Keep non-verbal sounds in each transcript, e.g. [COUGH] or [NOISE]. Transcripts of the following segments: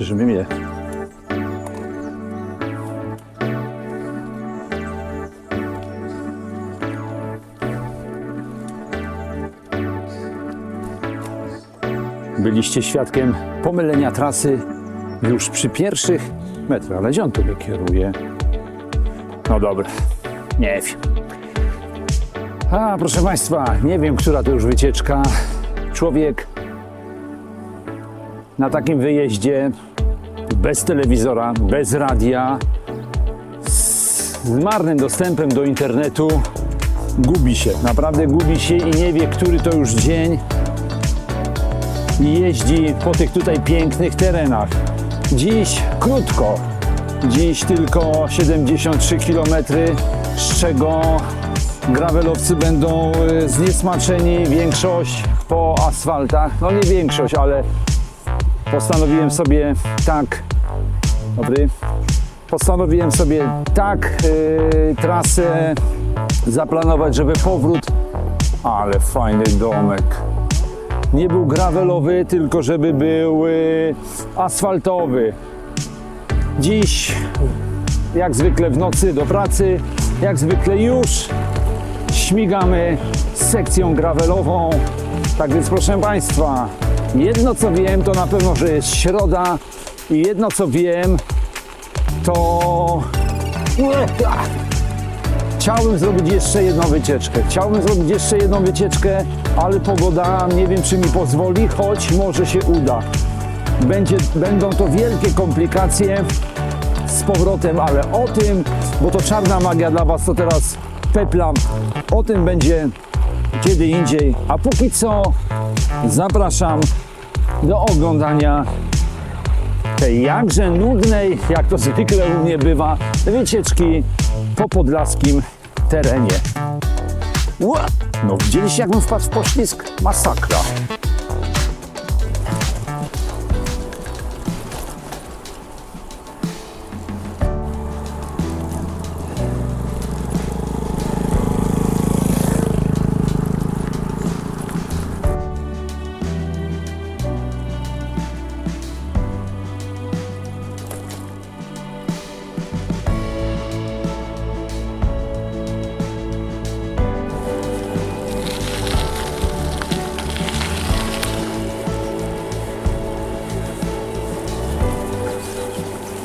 Mnie? Byliście świadkiem pomylenia trasy już przy pierwszych metrach. Ale gdzie on tu mnie kieruje? No dobra, nie wiem. A, proszę Państwa, nie wiem, która to już wycieczka. Człowiek na takim wyjeździe bez telewizora, bez radia, z marnym dostępem do internetu gubi się. Naprawdę gubi się i nie wie, który to już dzień i jeździ po tych tutaj pięknych terenach. Dziś krótko, dziś tylko 73 km, z czego gravelowcy będą y, zniesmaczeni, większość po asfaltach, no nie większość, ale postanowiłem sobie tak, dobry, postanowiłem sobie tak y, trasę zaplanować, żeby powrót, ale fajny domek, nie był gravelowy, tylko żeby był y, asfaltowy. Dziś, jak zwykle w nocy do pracy, jak zwykle już śmigamy sekcją gravelową. Tak więc proszę Państwa, jedno co wiem to na pewno, że jest środa i jedno co wiem to Chciałbym zrobić jeszcze jedną wycieczkę. Chciałbym zrobić jeszcze jedną wycieczkę, ale pogoda nie wiem, czy mi pozwoli, choć może się uda. Będzie, będą to wielkie komplikacje z powrotem, ale o tym, bo to czarna magia dla Was, to teraz peplam. O tym będzie kiedy indziej. A póki co zapraszam do oglądania tej jakże nudnej, jak to zwykle u mnie bywa, wycieczki po podlaskim terenie. No widzieliście jak bym wpadł w poślizg? Masakra.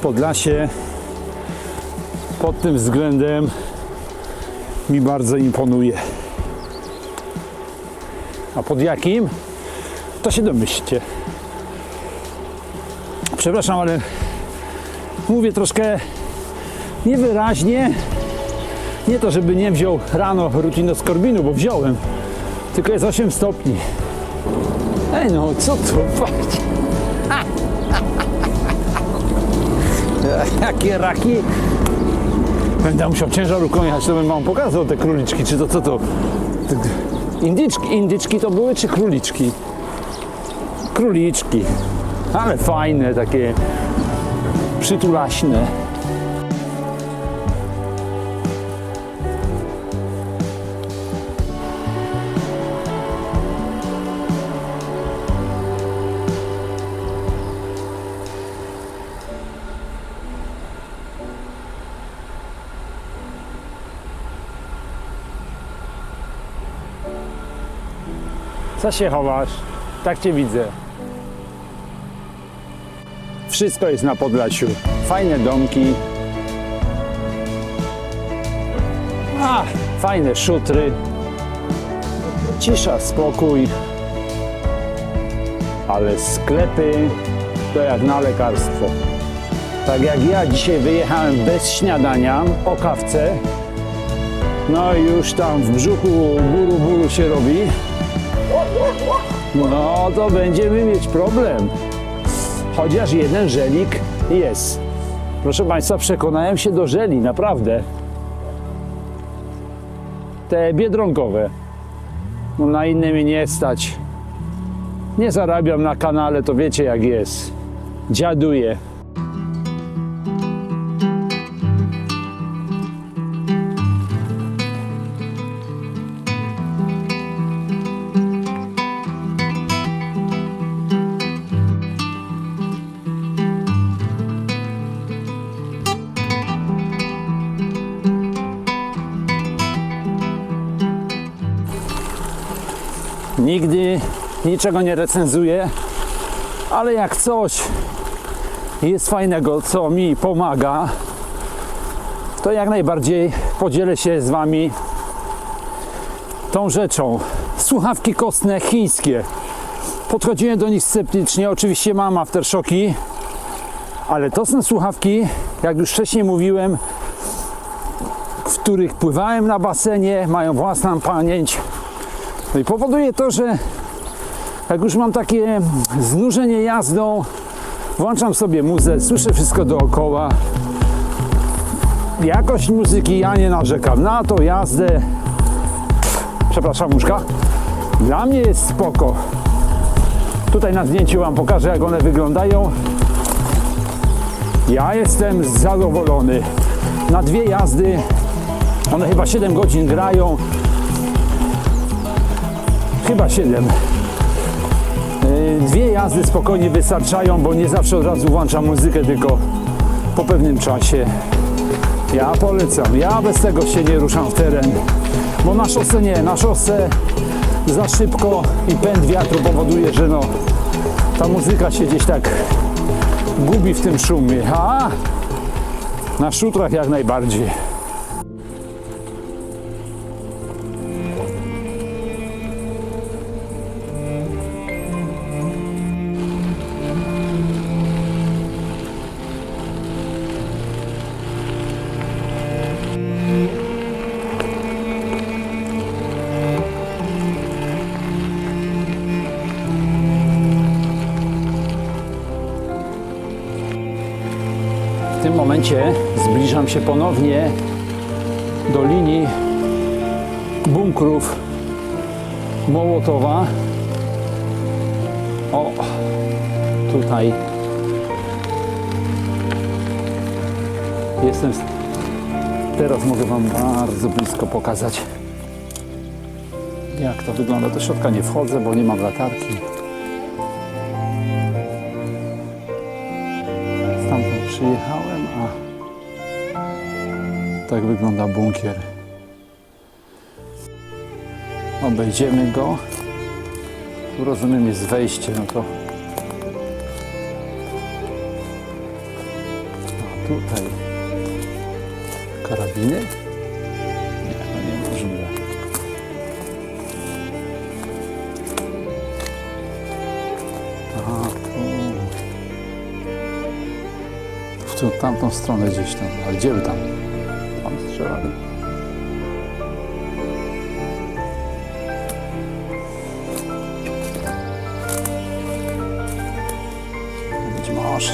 Podlasie pod tym względem mi bardzo imponuje. A pod jakim? To się domyślcie. Przepraszam, ale mówię troszkę niewyraźnie. Nie to, żeby nie wziął rano rutinoskorbinu, bo wziąłem. Tylko jest 8 stopni. Ej no, co to? [LAUGHS] Patrzcie. [LAUGHS] Jakie raki? Będę musiał ciężarówką jechać, to bym wam pokazał te króliczki, czy to co to? Indyczki, indyczki to były, czy króliczki? Króliczki, ale fajne, takie przytulaśne. Co się chowasz? Tak cię widzę. Wszystko jest na Podlasiu. Fajne domki. A, fajne szutry. Cisza, spokój. Ale sklepy to jak na lekarstwo. Tak jak ja dzisiaj wyjechałem bez śniadania o kawce. No i już tam w brzuchu buru buru się robi. No to będziemy mieć problem. Chociaż jeden żelik jest. Proszę Państwa, przekonałem się do żeli, naprawdę. Te biedronkowe. No na inne mnie nie stać. Nie zarabiam na kanale, to wiecie jak jest. Dziaduję. Nigdy niczego nie recenzuję, ale jak coś jest fajnego, co mi pomaga, to jak najbardziej podzielę się z Wami tą rzeczą. Słuchawki kostne chińskie. Podchodziłem do nich sceptycznie, oczywiście mam aftershocki, ale to są słuchawki, jak już wcześniej mówiłem, w których pływałem na basenie, mają własną pamięć. No i powoduje to, że jak już mam takie znużenie jazdą, włączam sobie muzę, słyszę wszystko dookoła. Jakość muzyki ja nie narzekam. Na to jazdę, przepraszam łóżka, dla mnie jest spoko. Tutaj na zdjęciu Wam pokażę, jak one wyglądają. Ja jestem zadowolony. Na dwie jazdy, one chyba 7 godzin grają. Chyba 7. Yy, Dwie jazdy spokojnie wystarczają, bo nie zawsze od razu włączam muzykę, tylko po pewnym czasie. Ja polecam. Ja bez tego się nie ruszam w teren. Bo na szosę nie, na szosę za szybko i pęd wiatru powoduje, że no ta muzyka się gdzieś tak gubi w tym szumie. A na szutrach jak najbardziej. W tym momencie zbliżam się ponownie do linii bunkrów Mołotowa. O, tutaj jestem. Teraz mogę Wam bardzo blisko pokazać, jak to wygląda. Do środka nie wchodzę, bo nie mam latarki. Stamtąd przyjechałem, tak wygląda bunkier. Obejdziemy go. Tu rozumiem jest wejście, no to. A tutaj karabiny? Nie, no niemożliwe. Aha, tu w tą, tamtą stronę gdzieś tam. A gdzie by tam? Strzelali. Być może.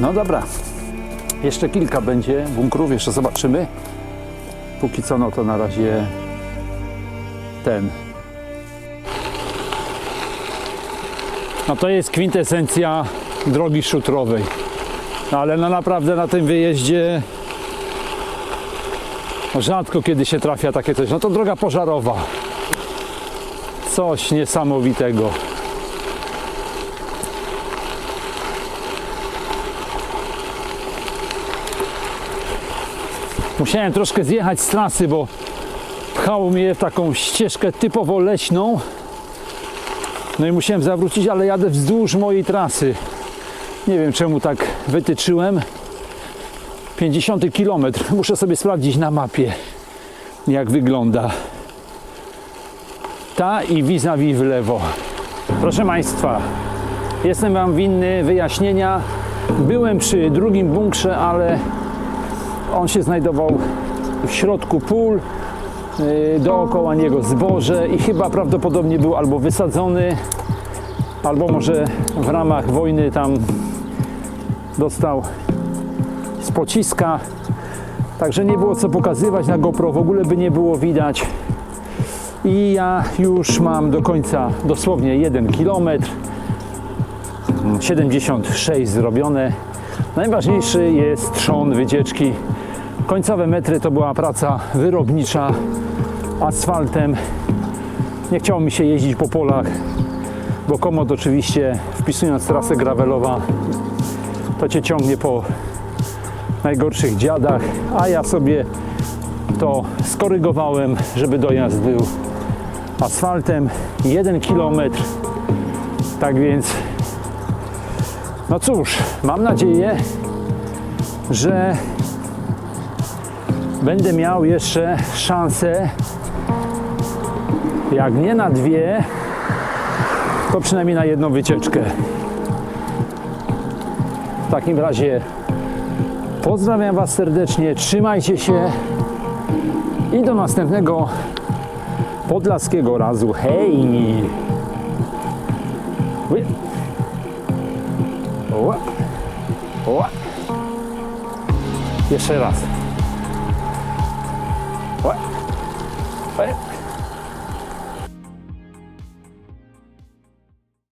No dobra. Jeszcze kilka będzie bunkrów, jeszcze zobaczymy. Póki co, no to na razie ten. No to jest kwintesencja drogi szutrowej. No ale no naprawdę na tym wyjeździe rzadko kiedy się trafia takie coś. No to droga pożarowa. Coś niesamowitego. Musiałem troszkę zjechać z trasy, bo pchało mnie w taką ścieżkę typowo leśną. No i musiałem zawrócić, ale jadę wzdłuż mojej trasy. Nie wiem czemu tak wytyczyłem. 50 km. [LAUGHS] Muszę sobie sprawdzić na mapie, jak wygląda. Ta i vis-a-vis w lewo. Proszę Państwa, jestem Wam winny wyjaśnienia. Byłem przy drugim bunkrze, ale on się znajdował w środku pól, yy, dookoła niego zboże i chyba prawdopodobnie był albo wysadzony, albo może w ramach wojny tam dostał z pociska. Także nie było co pokazywać na GoPro, w ogóle by nie było widać. I ja już mam do końca dosłownie 1 km. 76 zrobione. Najważniejszy jest trzon wycieczki. Końcowe metry to była praca wyrobnicza asfaltem. Nie chciało mi się jeździć po polach, bo komod oczywiście wpisując trasę gravelowa to cię ciągnie po najgorszych dziadach, a ja sobie to skorygowałem, żeby dojazd był asfaltem 1 km. Tak więc no cóż, mam nadzieję, że będę miał jeszcze szansę, jak nie na dwie, to przynajmniej na jedną wycieczkę. W takim razie pozdrawiam Was serdecznie, trzymajcie się i do następnego podlaskiego razu. Hej! О. О. Jeszcze raz. Ой. Ой.